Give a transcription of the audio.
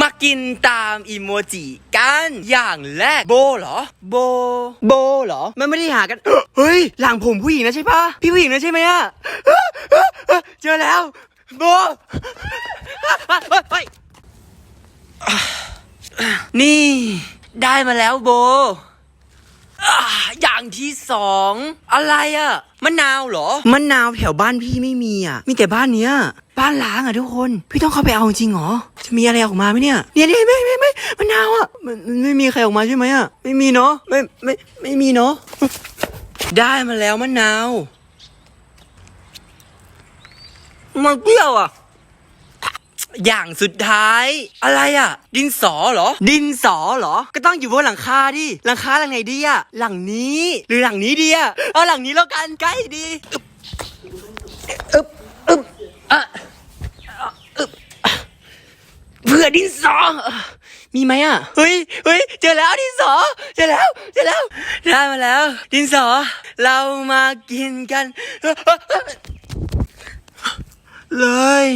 มากินตามอีโมจิกันอย่างแรกโบเหรอ โบ โบเหรอ มันไม่ได้หากัน เฮ้ย หลังผมผู้หญิงนะใช่ปะพี่ผู้หญิงนะใช่ไหมอะเจอแล้ว โบไปนี่ ได้มาแล้วโบ อย่างที่สองอะไรอะมะนาวเหรอมะนาวแถวบ้านพี่ไม่มีอะ มีแต่บ้านเนี้ย บ้านล้างอะทุกคน พี่ต้องเข้าไปเอาจริงเหรอ จะมีอะไรออกมาไหมเนี่ยเนี่ยเนี่ยไม่ไม่ไม่มะนาวอะมันมันไม่มีใครออกมาใช่ไหมอะ ไม่มีเนาะ ไม่ไม่ไม่มีเนาะ ได้มาแล้วมะนาว มันเปรี้ยวอะ อย่างสุดท้าย อะไรอะดินสอเหรอ ดินสอเหรอ ก็ต้องอยู่บนหลังคาดิ หลังคาหลังไหนดีอะหลังนี้ หรือหลังนี้ดีอะเอาหลังนี้แล้วกันใกล้ดีอึบอึบอะอึบเผื่อดินสอ มีไหมอะ เฮ้ยเฮ้ยเจอแล้วดินสอ เจอแล้ว เจอแล้ว ได้มาแล้ว ดินสอ เรามากินกัน เลย